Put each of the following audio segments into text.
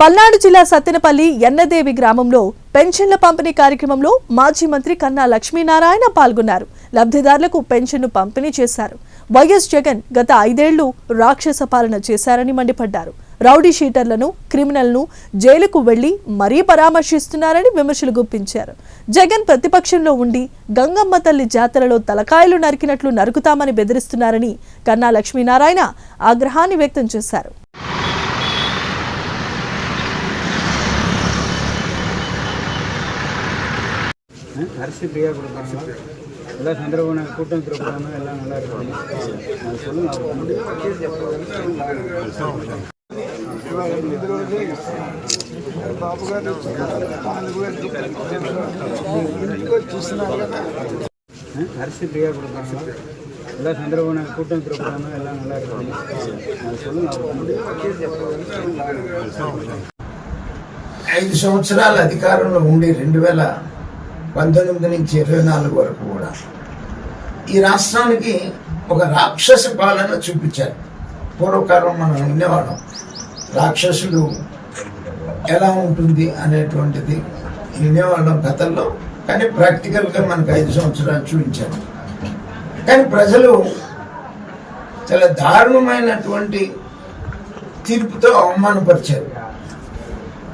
పల్నాడు జిల్లా సత్తెనపల్లి ఎన్నదేవి గ్రామంలో పెన్షన్ల పంపిణీ కార్యక్రమంలో మాజీ మంత్రి కన్నా లక్ష్మీనారాయణ పాల్గొన్నారు. లబ్ధిదారులకు పెన్షన్ను పంపిణీ చేశారు. వైఎస్ జగన్ గత ఐదేళ్ళు రాక్షస పాలన చేశారని మండిపడ్డారు. రౌడీ షీటర్లను క్రిమినల్ను జైలుకు వెళ్ళి మరీ పరామర్శిస్తున్నారని విమర్శలు గుప్పించారు. జగన్ ప్రతిపక్షంలో ఉండి గంగమ్మ తల్లి జాతరలో తలకాయలు నరికినట్లు నరుకుతామని బెదిరిస్తున్నారని కన్నా లక్ష్మీనారాయణ ఆగ్రహాన్ని వ్యక్తం చేశారు. அரிசி ஃப்ரீயாக கொடுப்பாங்க எல்லாம் சந்திரபாபு நாயுடு கூட்டம் திருப்பாங்க எல்லாம் நல்லா இருக்கும் அது சொல்லுங்க அவர் வந்து அரிசி ஃப்ரீயாக கொடுப்பாங்க எல்லாம் சந்திரபாபு நாயுடு கூட்டம் திருப்பாங்க எல்லாம் நல்லா இருக்கும் அது சொல்லுங்க அவர் வந்து ఐదు సంవత్సరాల అధికారంలో ఉండి రెండు వేల పంతొమ్మిది నుంచి ఇరవై నాలుగు వరకు కూడా. ఈ రాష్ట్రానికి ఒక రాక్షస పాలన చూపించారు. పూర్వకాలం మనం వినేవాళ్ళం రాక్షసుడు ఎలా ఉంటుంది అనేటువంటిది వినేవాళ్ళం కథల్లో కానీ ప్రాక్టికల్గా మనకు ఐదు సంవత్సరాలు చూపించారు. కానీ ప్రజలు చాలా దారుణమైనటువంటి తీర్పుతో అవమానపరిచారు.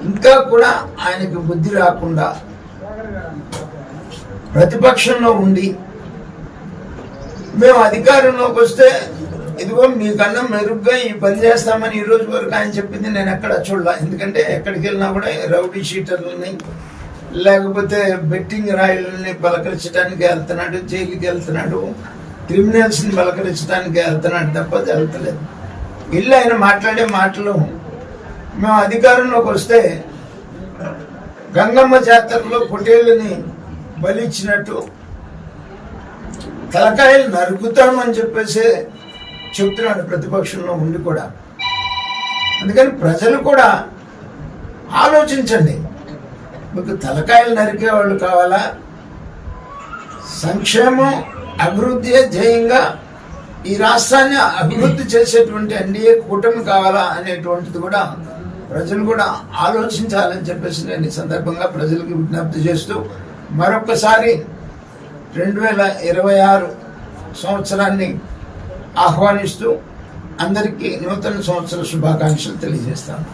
ఇంకా కూడా ఆయనకి బుద్ధి రాకుండా ప్రతిపక్షంలో ఉండి మేము అధికారంలోకి వస్తే ఇదిగో మీకన్నా మెరుగ్గా ఈ పని చేస్తామని ఈ రోజు వరకు ఆయన చెప్పింది నేను ఎక్కడ చూడలే. ఎందుకంటే ఎక్కడికి వెళ్ళినా కూడా రౌడీ షీటర్లని లేకపోతే బెట్టింగ్ రాయలని బలకరించడానికి వెళ్తున్నాడు జైలుకి వెళ్తున్నాడు క్రిమినల్స్ని బలకరించడానికి వెళ్తున్నాడు తప్ప వెళ్తలేదు. ఇల్లు ఆయన మాట్లాడే మాటలు మేము అధికారంలోకి వస్తే గంగమ్మ జాతరలో పొటేళ్ళని బలిచ్చినట్టు తలకాయలు నరుకుతామని చెప్పేసి చెప్తున్నాడు ప్రతిపక్షంలో ఉండి కూడా. అందుకని ప్రజలు కూడా ఆలోచించండి. మీకు తలకాయలు నరికే వాళ్ళు కావాలా? సంక్షేమం అభివృద్ధి ధ్యేయంగా ఈ రాష్ట్రాన్ని అభివృద్ధి చేసేటువంటి ఎన్డీఏ కూటమి కావాలా అనేటువంటిది కూడా ప్రజలు కూడా ఆలోచించాలని చెప్పేసి నేను ఈ సందర్భంగా ప్రజలకు విజ్ఞప్తి చేస్తూ మరొకసారి రెండు వేల ఇరవై ఆరు సంవత్సరాన్ని ఆహ్వానిస్తూ అందరికీ నూతన సంవత్సర శుభాకాంక్షలు తెలియజేస్తాను.